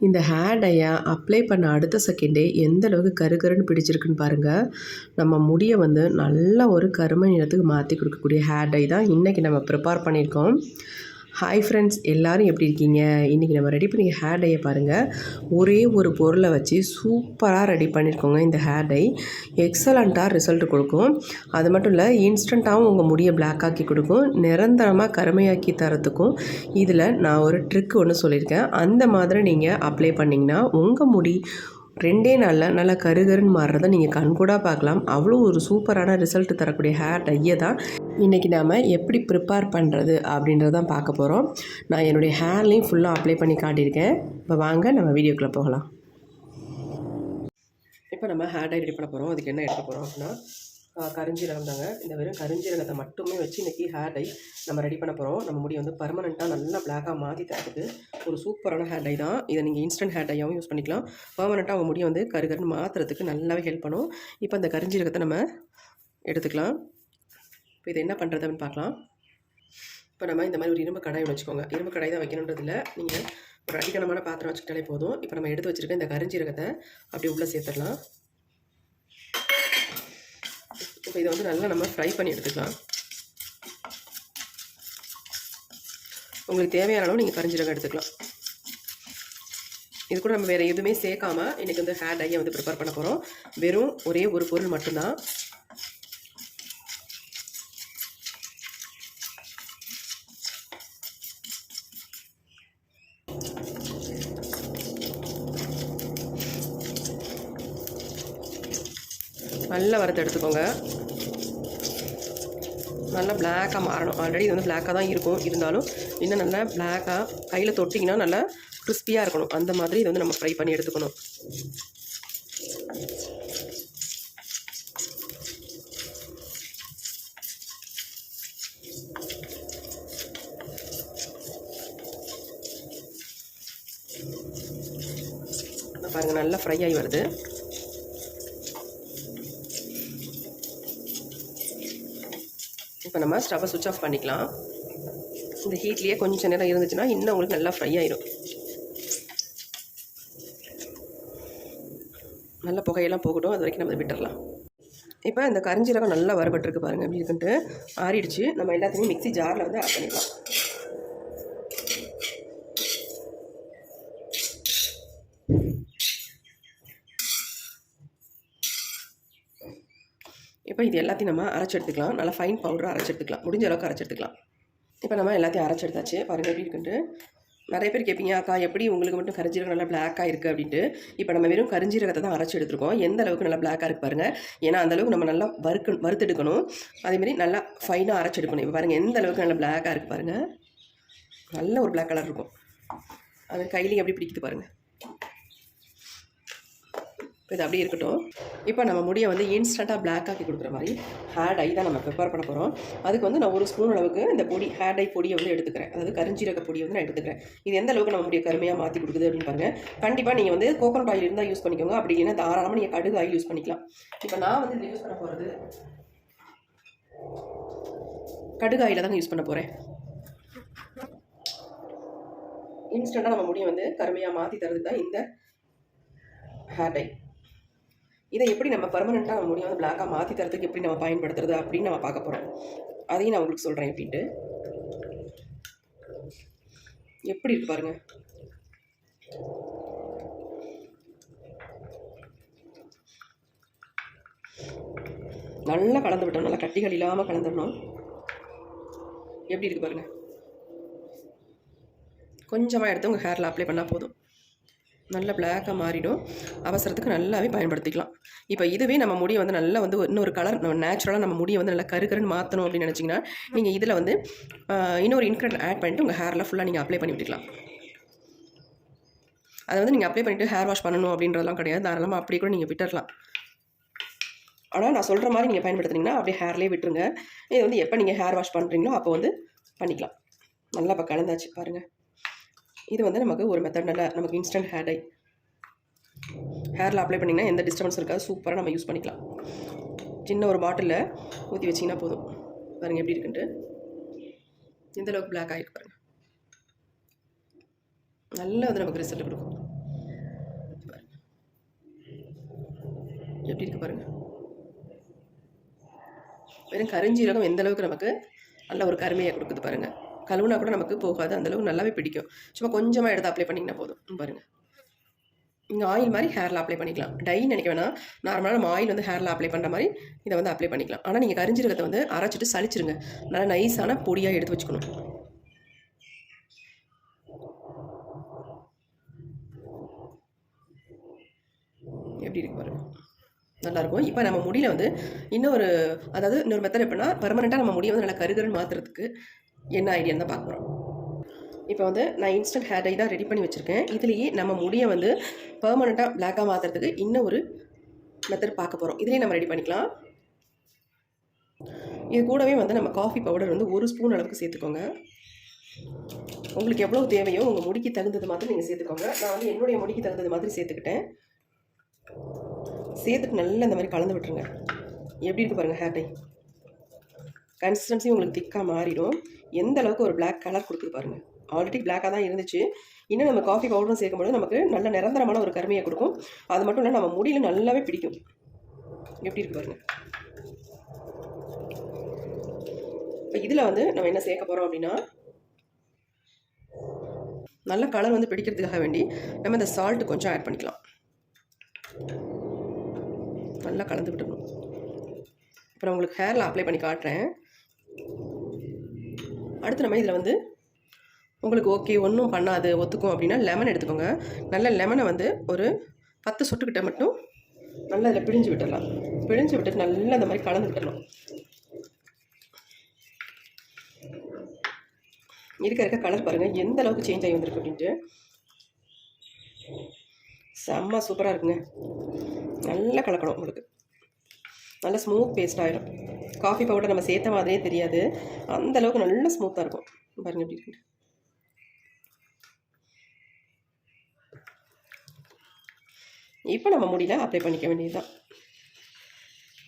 இந்த hair டையை apply பண்ண அடுத்த செகண்டே எந்த அளவுக்கு கருகருன்னு பிடிச்சிருக்குன்னு பாருங்கள் நம்ம முடியை வந்து நல்ல ஒரு கருமை நிறத்துக்கு மாற்றி கொடுக்கக்கூடிய ஹேர் டை தான் இன்றைக்கி நம்ம ப்ரிப்பேர் பண்ணியிருக்கோம். ஹாய் ஃப்ரெண்ட்ஸ் எல்லோரும் எப்படி இருக்கீங்க? இன்றைக்கி நம்ம ரெடி பண்ணி ஹேர் டையை பாருங்கள் ஒரே ஒரு பொருளை வச்சு சூப்பராக ரெடி பண்ணியிருக்கோங்க இந்த ஹேர் டை எக்ஸலண்ட்டாக ரிசல்ட் கொடுக்கும். அது மட்டும் இல்லை இன்ஸ்டண்ட்டாகவும் உங்கள் முடியை பிளாக் ஆக்கி கொடுக்கும். நிரந்தரமாக கருமையாக்கி தரத்துக்கும். இதில் நான் ஒரு ட்ரிக் ஒன்று சொல்லியிருக்கேன். அந்த மாதிரி நீங்கள் அப்ளை பண்ணிங்கன்னா உங்கள் முடி ரெண்டே நாளில் நல்லா கருகருன்னு மாறுறத நீங்கள் கண்கூடாக பார்க்கலாம். அவ்வளோ ஒரு சூப்பரான ரிசல்ட் தரக்கூடிய ஹேர் டையை தான் இன்றைக்கி நாம் எப்படி ப்ரிப்பேர் பண்ணுறது அப்படின்றதான் பார்க்க போகிறோம் நான் என்னுடைய ஹேர்லேயும் ஃபுல்லாக அப்ளை பண்ணி காட்டியிருக்கேன். இப்போ வாங்க நம்ம வீடியோக்குள்ளே போகலாம். இப்போ நம்ம ஹேர் டை ரெடி பண்ண போகிறோம் அதுக்கு என்ன எடுக்க போகிறோம் அப்படின்னா கரிஞ்சீரகம் தாங்க இந்த வெறும் கரிஞ்சீரகத்தை மட்டுமே வச்சு இன்றைக்கி ஹேர் டை நம்ம ரெடி பண்ண போகிறோம் நம்ம முடி வந்து பர்மனெண்ட்டாக நல்லா பிளாக்காக மாற்றி தரதுக்கு ஒரு சூப்பரான ஹேர் டை தான். இதை நீங்கள் இன்ஸ்டன்ட் ஹேர் டையாகவும் யூஸ் பண்ணிக்கலாம். பர்மனெண்ட்டாக அவங்க முடியை வந்து கருகருன்னு மாற்றுறதுக்கு நல்லாவே ஹெல்ப் பண்ணும். இப்போ அந்த கரிஞ்சீரகத்தை நம்ம எடுத்துக்கலாம். இப்போ இதை என்ன பண்ணுறது அப்படின்னு பார்க்கலாம். இப்போ நம்ம இந்த மாதிரி ஒரு இரும்பு கடாய் வச்சுக்கோங்க. இரும்பு கடாய் தான் வைக்கணுன்றதில்ல நீங்கள் ஒரு அடிக்கணமான பாத்திரம் வச்சுக்கிட்டாலே போதும். இப்போ நம்ம எடுத்து வச்சுருக்க இந்த கரிஞ்சீரகத்தை அப்படி உள்ளே சேர்த்துடலாம். இப்போ இதை வந்து நல்லா நம்ம ஃப்ரை பண்ணி எடுத்துக்கலாம். உங்களுக்கு தேவையான அளவு நீங்கள் கரிஞ்சீரகம் எடுத்துக்கலாம். இது கூட நம்ம வேறு எதுவுமே சேர்க்காம இன்றைக்கி வந்து ஹேர் டையை வந்து ப்ரிப்பேர் பண்ண போகிறோம் வெறும் ஒரே ஒரு பொருள் மட்டும்தான். நல்லா வறுத்து எடுத்துக்கோங்க. நல்லா பிளாக்காக மாறணும். ஆல்ரெடி இது வந்து பிளாக்காக தான் இருக்கும். இருந்தாலும் இன்னும் நல்லா பிளாக்காக கையில் தொட்டிங்கன்னா நல்லா கிறிஸ்பியாக இருக்கணும். அந்த மாதிரி இது வந்து நம்ம ஃப்ரை பண்ணி எடுத்துக்கணும். பாருங்கள் நல்லா ஃப்ரை ஆகி வருது. இப்போ நம்ம ஸ்டவ்வை சுவிச் ஆஃப் பண்ணிக்கலாம். இந்த ஹீட்லேயே கொஞ்சம் நேரம் இருந்துச்சுன்னா இன்னும் உங்களுக்கு நல்லா ஃப்ரை ஆயிடும் நல்லா புகையெல்லாம் போகட்டும் அது வரைக்கும் நம்ம விட்டுடலாம் இப்போ இந்த கரிஞ்சீரகம் நல்லா வரப்பட்டிருக்கு பாருங்கள் அப்படி இருக்குன்ட்டு ஆறிடுச்சு. நம்ம எல்லாத்தையுமே மிக்சி ஜாரில் வந்து ஆட் பண்ணிடலாம் இப்போ இது எல்லாத்தையும் நம்ம அரைச்சி எடுத்துக்கலாம். நல்லா ஃபைன் பவுடராக அரைச்சி எடுத்துக்கலாம். முடிஞ்ச அளவுக்கு அரைச்சி எடுத்துக்கலாம். இப்போ நம்ம எல்லாத்தையும் அரைச்சி எடுத்தாச்சு. பாருங்கள் எப்படி இருக்குன்ட்டு. நிறைய பேர் கேட்பீங்க அக்கா எப்படி உங்களுக்கு மட்டும் கரிஞ்சீரகம் நல்லா பிளாக்காக இருக்குது அப்படின்ட்டு. இப்போ நம்ம வெறும் கரிஞ்சீரகத்தை தான் அரைச்சி எடுத்துருக்கோம். எந்த அளவுக்கு நல்லா பிளாக்காக இருக்கு பாருங்கள் ஏன்னா அந்தளவுக்கு நம்ம நல்லா வறுக்கு வறுத்தெடுக்கணும். அதேமாரி நல்லா ஃபைனாக அரைச்சி எடுக்கணும். இப்போ பாருங்கள் எந்த அளவுக்கு நல்லா பிளாக்காக இருக்குது பாருங்கள் நல்ல ஒரு பிளாக் கலர் இருக்கும். அது கையிலையும் எப்படி பிடிக்குது பாருங்கள் இப்போ இது அப்படியே இருக்கட்டும். இப்போ நம்ம முடியை வந்து இன்ஸ்டண்ட்டாக பிளாக் ஆக்கி கொடுக்குற மாதிரி ஹேர் டை தான் நம்ம ப்ரிப்பேர் பண்ண போகிறோம் அதுக்கு வந்து நான் ஒரு ஸ்பூன் அளவுக்கு இந்த பொடி ஹேர் டை பொடியை வந்து எடுத்துக்கிறேன். அதாவது கருஞ்சீரக பொடியை வந்து நான் எடுத்துக்கிறேன். இது எந்த அளவுக்கு நம்ம முடியை கருமையாக மாற்றி கொடுக்குது அப்படின்னு பாருங்கள் கண்டிப்பாக நீங்கள் வந்து கோகோனட் ஆயில் இருந்தால் யூஸ் பண்ணிக்கோங்க. அப்படி இல்லைன்னா தாராளமாக நீங்கள் கடுகு ஆயில் யூஸ் பண்ணிக்கலாம். இப்போ நான் வந்து இதில் யூஸ் பண்ண போகிறது கடுகு ஆயில் தாங்க யூஸ் பண்ண போகிறேன் இன்ஸ்டண்ட்டாக நம்ம முடியை வந்து கருமையாக மாற்றி தரது தான் இந்த ஹேர் டை இதை எப்படி நம்ம பர்மனெண்ட்டாக நம்ம முடியும் வந்து பிளாக்காக மாற்றி தரத்துக்கு எப்படி நம்ம பயன்படுத்துறது அப்படின்னு நம்ம பார்க்க போகிறோம் அதையும் நான் உங்களுக்கு சொல்கிறேன் எப்படின்ட்டு எப்படி இருக்கு பாருங்க. நல்லா கலந்து விட்டோம். நல்லா கட்டிகள் இல்லாமல் கலந்துடணும் எப்படி இருக்கு பாருங்க. கொஞ்சமாக எடுத்து உங்கள் ஹேரில் அப்ளை பண்ணால் போதும். நல்ல பிளாக்காக மாறிடும். அவசரத்துக்கு நல்லாவே பயன்படுத்திக்கலாம். இப்போ இதுவே நம்ம முடியை வந்து நல்லா வந்து இன்னொரு கலர் நம்ம நேச்சுரலாக நம்ம முடியை வந்து நல்லா கருகருன்னு மாற்றணும் அப்படின்னு நினச்சிங்கன்னா நீங்கள் இதில் வந்து இன்னொரு இன்க்ரெண்ட் ஆட் பண்ணிட்டு உங்கள் ஹேரில் ஃபுல்லாக நீங்கள் அப்ளை பண்ணி விட்டுக்கலாம். அதை வந்து நீங்கள் அப்ளை பண்ணிவிட்டு ஹேர் வாஷ் பண்ணணும் அப்படின்றதெல்லாம் கிடையாது. தாராளமாக அப்படி கூட நீங்கள் விட்டுடலாம் ஆனால் நான் சொல்கிற மாதிரி நீங்கள் பயன்படுத்துனீங்கன்னா அப்படியே ஹேர்லேயே விட்டுருங்க. இது வந்து எப்போ நீங்கள் ஹேர் வாஷ் பண்ணுறீங்களோ அப்போ வந்து பண்ணிக்கலாம். நல்லா இப்போ கலந்தாச்சு பாருங்கள் இது வந்து நமக்கு ஒரு மெத்தட் நல்லா நமக்கு இன்ஸ்டன்ட் ஹேர் டை ஹேரில் அப்ளை பண்ணிங்கன்னா எந்த டிஸ்டர்பன்ஸ் இருக்காது. சூப்பராக நம்ம யூஸ் பண்ணிக்கலாம். சின்ன ஒரு பாட்டிலில் ஊற்றி வச்சிங்கன்னா போதும். பாருங்கள் எப்படி இருக்குன்ட்டு. எந்தளவுக்கு பிளாக் ஆகிருக்கு பாருங்கள் நல்லா அது நமக்கு ரிசல்ட் கொடுக்கும். எப்படி இருக்குது பாருங்கள் வெறும் கரிஞ்சீரகம் எந்தளவுக்கு நமக்கு நல்ல ஒரு கருமையாக கொடுக்குது பாருங்கள் கழுவுனா கூட நமக்கு போகாது. அந்தளவுக்கு நல்லாவே பிடிக்கும். சும்மா கொஞ்சமாக எடுத்து அப்ளை பண்ணிங்கன்னா போதும். பாருங்கள் பாருங்க. நீங்கள் ஆயில் மாதிரி ஹேரில் அப்ளை பண்ணிக்கலாம். டை நினைக்க வேணாம். நார்மலாக நம்ம ஆயில் வந்து ஹேரில் அப்ளை பண்ணுற மாதிரி இதை வந்து அப்ளை பண்ணிக்கலாம். ஆனால் நீங்கள் கரிஞ்சீரகத்தை வந்து அரைச்சிட்டு சளிச்சிருங்க. நல்லா நைஸான பொடியாக எடுத்து வச்சுக்கணும். எப்படி இருக்கு பாருங்க. நல்லாயிருக்கும் இப்போ நம்ம முடியில் வந்து இன்னொரு அதாவது இன்னொரு மெத்தட் எப்படின்னா பர்மனெண்ட்டாக நம்ம முடியை வந்து நல்லா கருகருன்னு மாற்றுறதுக்கு என்ன ஐடியான்னு தான் பார்க்க போகிறோம் இப்போ வந்து நான் இன்ஸ்டன்ட் ஹேர் டை தான் ரெடி பண்ணி வச்சுருக்கேன். இதுலேயே நம்ம முடியை வந்து பர்மனெண்ட்டாக பிளாக்காக மாற்றுறதுக்கு இன்னும் ஒரு மெத்தட் பார்க்க போகிறோம் இதுலேயே நம்ம ரெடி பண்ணிக்கலாம். இது கூடவே வந்து நம்ம காஃபி பவுடர் வந்து ஒரு ஸ்பூன் அளவுக்கு சேர்த்துக்கோங்க. உங்களுக்கு எவ்வளோ தேவையோ உங்கள் முடிக்கு தகுந்தது மாதிரி நீங்கள் சேர்த்துக்கோங்க. நான் வந்து என்னுடைய முடிக்கு தகுந்தது மாதிரி சேர்த்துக்கிட்டேன். சேர்த்துட்டு நல்லா இந்த மாதிரி கலந்து விட்டுருங்க. எப்படி இருக்கு பாருங்கள் ஹேர் டை கன்சிஸ்டன்சி உங்களுக்கு திக்காக மாறிடும். எந்த அளவுக்கு ஒரு பிளாக் கலர் கொடுத்து பாருங்கள் ஆல்ரெடி பிளாக்காக தான் இருந்துச்சு. இன்னும் நம்ம காஃபி பவுடரும் சேர்க்கும்போது நமக்கு நல்ல நிரந்தரமான ஒரு கருமையை கொடுக்கும். அது மட்டும் இல்லை நம்ம முடியல நல்லாவே பிடிக்கும். எப்படி இருக்கு பாருங்கள் இப்போ இதில் வந்து நம்ம என்ன சேர்க்க போகிறோம் அப்படின்னா நல்ல கலர் வந்து பிடிக்கிறதுக்காக வேண்டி நம்ம இந்த சால்ட் கொஞ்சம் ஆட் பண்ணிக்கலாம். நல்லா கலந்து விட்டுக்கணும் இப்போ நான் உங்களுக்கு ஹேரில் அப்ளை பண்ணி காட்டுறேன். அடுத்து நம்ம இதில் வந்து உங்களுக்கு ஓகே ஒன்றும் பண்ணாது ஒத்துக்கும் அப்படின்னா லெமன் எடுத்துக்கோங்க. நல்ல லெமனை வந்து ஒரு பத்து சொட்டுக்கிட்ட மட்டும் நல்லா இதில் பிழிஞ்சு விட்டுடலாம். பிழிஞ்சு விட்டுட்டு நல்லா இந்த மாதிரி கலந்து விட்டுடலாம். இருக்க இருக்க கலர் பாருங்கள் எந்த அளவுக்கு சேஞ்ச் ஆகி வந்திருக்கு அப்படின்ட்டு. செம்ம சூப்பராக இருக்குங்க. நல்லா கலக்கணும் உங்களுக்கு. நல்ல ஸ்மூத் பேஸ்ட் ஆகிடும் காஃபி பவுடர் நம்ம சேர்த்த மாதிரியே தெரியாது. அந்த அளவுக்கு நல்ல ஸ்மூத்தாக இருக்கும். பாருங்க எப்படி இருக்கு. இப்போ நம்ம முடியல அப்ளை பண்ணிக்க வேண்டியதுதான்.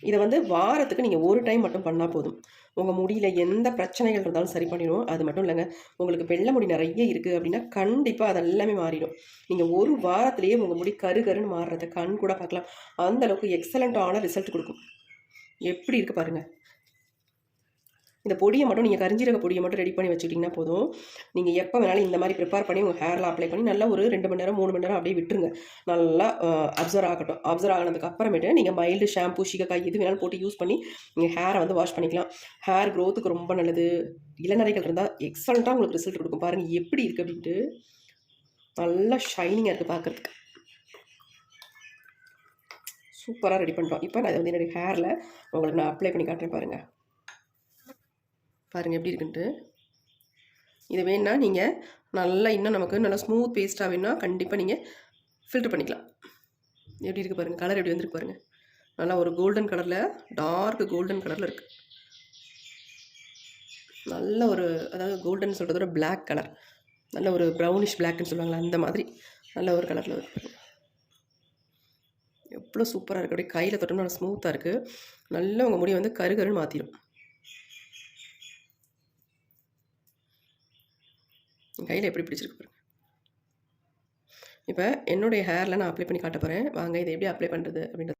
இதை வந்து வாரத்துக்கு நீங்கள் ஒரு டைம் மட்டும் பண்ணால் போதும். உங்கள் முடியில் எந்த பிரச்சனைகள் இருந்தாலும் சரி பண்ணிடும் அது மட்டும் இல்லைங்க உங்களுக்கு வெள்ளை முடி நிறைய இருக்குது அப்படின்னா கண்டிப்பாக அதெல்லாமே மாறிடும். நீங்கள் ஒரு வாரத்துலேயே உங்கள் முடி கரு கருன்னு மாறுறத கண் கூட பார்க்கலாம். அந்தளவுக்கு எக்ஸலண்ட்டான ரிசல்ட் கொடுக்கும். எப்படி இருக்குது பாருங்கள் இந்த பொடியை மட்டும் நீங்கள் கரிஞ்சீரக பொடியை மட்டும் ரெடி பண்ணி வச்சுக்கிட்டிங்கன்னா போதும். நீங்கள் எப்போ வேணாலும் இந்த மாதிரி ப்ரிப்பேர் பண்ணி உங்கள் ஹேரில் அப்ளை பண்ணி நல்லா ஒரு ரெண்டு மணி நேரம் மூணு மணி நேரம் அப்படியே விட்டுருங்க. நல்லா அப்சர்வ் ஆகட்டும். அப்சர்வ் ஆனதுக்கு அப்புறமேட்டு நீங்கள் மைல்டு ஷாம்பு சீகக்காய் எது வேணாலும் போட்டு யூஸ் பண்ணி நீங்கள் ஹேரை வந்து வாஷ் பண்ணிக்கலாம். ஹேர் க்ரோத்துக்கு ரொம்ப நல்லது. இளநரைகள் இருந்தால் எக்ஸலண்ட்டாக உங்களுக்கு ரிசல்ட் கொடுக்கும். பாருங்கள் எப்படி இருக்குது அப்படின்ட்டு. நல்லா ஷைனிங்காக இருக்குது பார்க்குறதுக்கு சூப்பராக ரெடி பண்ணிட்டோம் இப்போ நான் அதை வந்து என்னுடைய ஹேரில் உங்களுக்கு நான் அப்ளை பண்ணி காட்டுறேன் பாருங்கள் பாருங்கள் எப்படி இருக்குன்ட்டு. இது வேணுன்னா நீங்கள் நல்லா இன்னும் நமக்கு நல்லா ஸ்மூத் பேஸ்ட்டாக வேணும்னா கண்டிப்பாக நீங்கள் ஃபில்டர் பண்ணிக்கலாம். எப்படி இருக்குது பாருங்கள் கலர் எப்படி வந்துருக்கு பாருங்கள் நல்லா ஒரு கோல்டன் கலரில் டார்க் கோல்டன் கலரில் இருக்குது நல்ல ஒரு அதாவது கோல்டன் சொல்கிறத விட பிளாக் கலர் நல்ல ஒரு ப்ரௌனிஷ் பிளாக்னு சொல்லுவாங்களா அந்த மாதிரி நல்ல ஒரு கலரில் இருக்குது எவ்வளோ சூப்பராக இருக்குது அப்படியே கையில் தொட்டோம்னா நல்லா ஸ்மூத்தாக இருக்குது நல்ல உங்கள் முடி வந்து கரு கருன்னு மாற்றிடும் கையில் எப்படி பிடிச்சிருக்கு பாருங்க. இப்போ என்னுடைய ஹேரில் நான் அப்ளை பண்ணி காட்ட போகிறேன் வாங்க இதை எப்படி அப்ளை பண்ணுறது அப்படின்றது.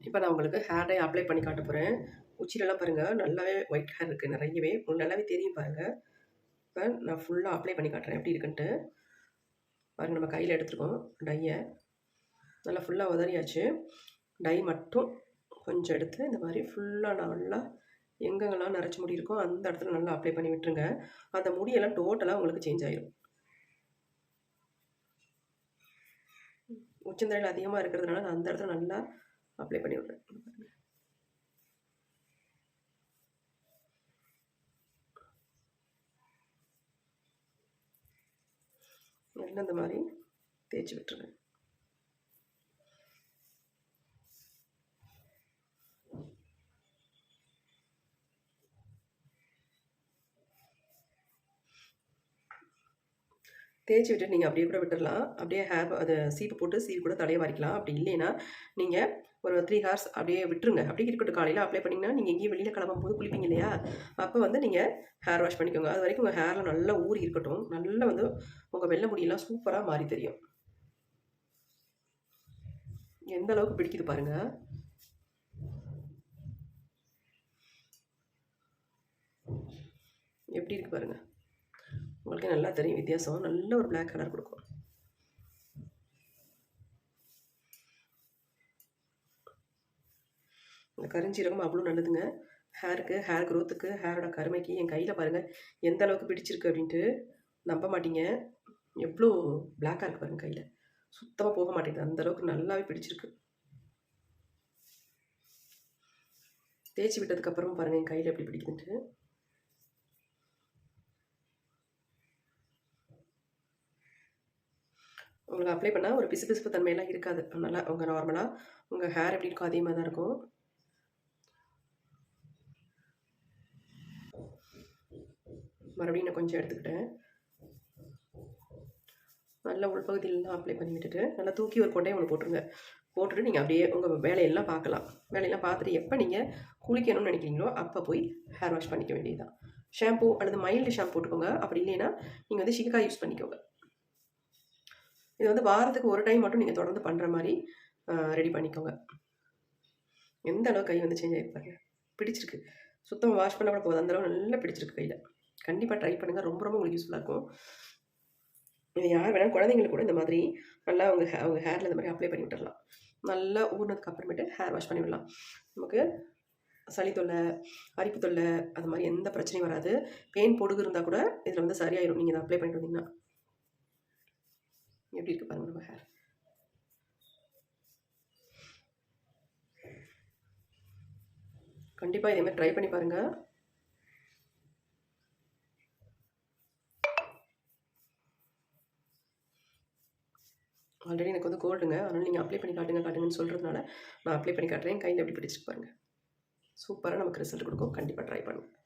இப்போ நான் உங்களுக்கு ஹேர் டை அப்ளை பண்ணி காட்ட போகிறேன் உச்சிலெல்லாம் பாருங்கள் நல்லாவே ஒயிட் ஹேர் இருக்குது நிறையவே. உங்களுக்கு நல்லாவே தெரியும் பாருங்கள் இப்போ நான் ஃபுல்லாக அப்ளை பண்ணி காட்டுறேன். எப்படி இருக்குன்ட்டு. பாருங்கள் நம்ம கையில் எடுத்துருக்கோம் டையை நல்லா ஃபுல்லாக உதறியாச்சு. டை மட்டும் கொஞ்சம் எடுத்து இந்த மாதிரி ஃபுல்லாக நல்லா எங்கெங்கெல்லாம் நரைச்சி முடி இருக்கோ அந்த இடத்துல நல்லா அப்ளை பண்ணி விட்டுருங்க. அந்த முடியெல்லாம் டோட்டலாக உங்களுக்கு சேஞ்ச் ஆயிடும் உச்சந்தரையில் அதிகமாக இருக்கிறதுனால நான் அந்த இடத்துல நல்லா அப்ளை பண்ணி விட்றேன். நல்லா இந்த மாதிரி தேய்ச்சி விட்டுருவேன் தேய்ச்சி விட்டு நீங்கள் அப்படியே கூட விட்டுடலாம் அப்படியே ஹேர் அது சீப்பு போட்டு சீவு கூட தலையை வரைக்கலாம். அப்படி இல்லைன்னா நீங்கள் ஒரு த்ரீ ஹார்ஸ் அப்படியே விட்டுருங்க. அப்படியே இருக்கட்டும். காலையில் அப்ளை பண்ணிங்கன்னா நீங்கள் எங்கேயும் வெளியில் கிளம்பும் போது குளிப்பீங்க இல்லையா? அப்போ வந்து நீங்கள் ஹேர் வாஷ் பண்ணிக்கோங்க. அது வரைக்கும் உங்கள் ஹேரில் நல்லா ஊறி இருக்கட்டும். நல்லா வந்து உங்கள் வெள்ளை முடியெல்லாம் சூப்பராக மாறி தெரியும். எந்த அளவுக்கு பிடிக்குது பாருங்க. எப்படி இருக்கு பாருங்கள் உங்களுக்கு நல்லா தெரியும் வித்தியாசம். நல்ல ஒரு பிளாக் கலர் கொடுக்கும். இந்த கருஞ்சீரகம் அவ்வளோ நல்லதுங்க. ஹேருக்கு ஹேர் க்ரோத்துக்கு ஹேரோட கருமைக்கு என் கையில் பாருங்கள் எந்த அளவுக்கு பிடிச்சிருக்கு அப்படின்ட்டு நம்ப மாட்டீங்க. எவ்வளோ பிளாக்காக இருக்குது பாருங்கள் கையில். சுத்தமாக போக மாட்டேங்குது. அந்த அளவுக்கு நல்லாவே பிடிச்சிருக்கு. தேய்ச்சி விட்டதுக்கப்புறமும் பாருங்கள் என் கையில் எப்படி பிடிக்குதுன்ட்டு. உங்களுக்கு அப்ளை பண்ணால் ஒரு பிசு பிசுப்பு தன்மையெல்லாம் இருக்காது. நல்லா உங்கள் நார்மலாக உங்கள் ஹேர் எப்படி இருக்கும் அதே தான் இருக்கும். மறுபடியும் நான் கொஞ்சம் எடுத்துக்கிட்டேன். நல்லா உள்பகுதியிலலாம் அப்ளை பண்ணி விட்டுட்டு நல்லா தூக்கி ஒரு கொண்டையை ஒன்று போட்டுருங்க. போட்டுட்டு நீங்கள் அப்படியே உங்கள் வேலையெல்லாம் பார்க்கலாம். வேலையெல்லாம் பார்த்துட்டு எப்போ நீங்கள் குளிக்கணும்னு நினைக்கிறீங்களோ அப்போ போய் ஹேர் வாஷ் பண்ணிக்க வேண்டியதுதான். ஷாம்பு அல்லது மைல்டு ஷாம்பு போட்டுக்கோங்க. அப்படி இல்லைன்னா நீங்கள் வந்து ஷிகா யூஸ் பண்ணிக்கோங்க. இது வந்து வாரத்துக்கு ஒரு டைம் மட்டும் நீங்கள் தொடர்ந்து பண்ணுற மாதிரி ரெடி பண்ணிக்கோங்க. எந்த அளவுக்கு கை வந்து சேஞ்ச் ஆகிருப்பாங்க பிடிச்சிருக்கு. சுத்தமாக வாஷ் பண்ண கூட போதும். அந்தளவு நல்லா பிடிச்சிருக்கு கையில். கண்டிப்பாக ட்ரை பண்ணுங்கள் ரொம்ப ரொம்ப உங்களுக்கு யூஸ்ஃபுல்லாக இருக்கும். இது யார் வேணாலும் குழந்தைங்களுக்கு கூட இந்த மாதிரி நல்லா அவங்க ஹே அவங்க ஹேரில் இந்த மாதிரி அப்ளை பண்ணி விட்டுடலாம் நல்லா ஊறினதுக்கு அப்புறமேட்டு ஹேர் வாஷ் பண்ணி விடலாம். நமக்கு சளி தொல்லை அரிப்பு தொல்லை அது மாதிரி எந்த பிரச்சனையும் வராது. பெயின் பொடுகு இருந்தால் கூட இதில் வந்து சரியாயிடும் நீங்கள் இதை அப்ளை பண்ணிட்டு வந்தீங்கன்னா. எப்படி இருக்குது பாருங்கள் நம்ம ஹேர் கண்டிப்பாக இதே மாதிரி ட்ரை பண்ணி பாருங்கள் ஆல்ரெடி எனக்கு வந்து கோல்டுங்க. அதனால் நீங்கள் அப்ளை பண்ணி காட்டுங்க காட்டுங்கன்னு சொல்கிறதுனால நான் அப்ளை பண்ணி காட்டுறேன். கையில் எப்படி பிடிச்சிட்டு பாருங்கள் சூப்பராக நமக்கு ரிசல்ட் கொடுக்கும். கண்டிப்பாக ட்ரை பண்ணுங்கள்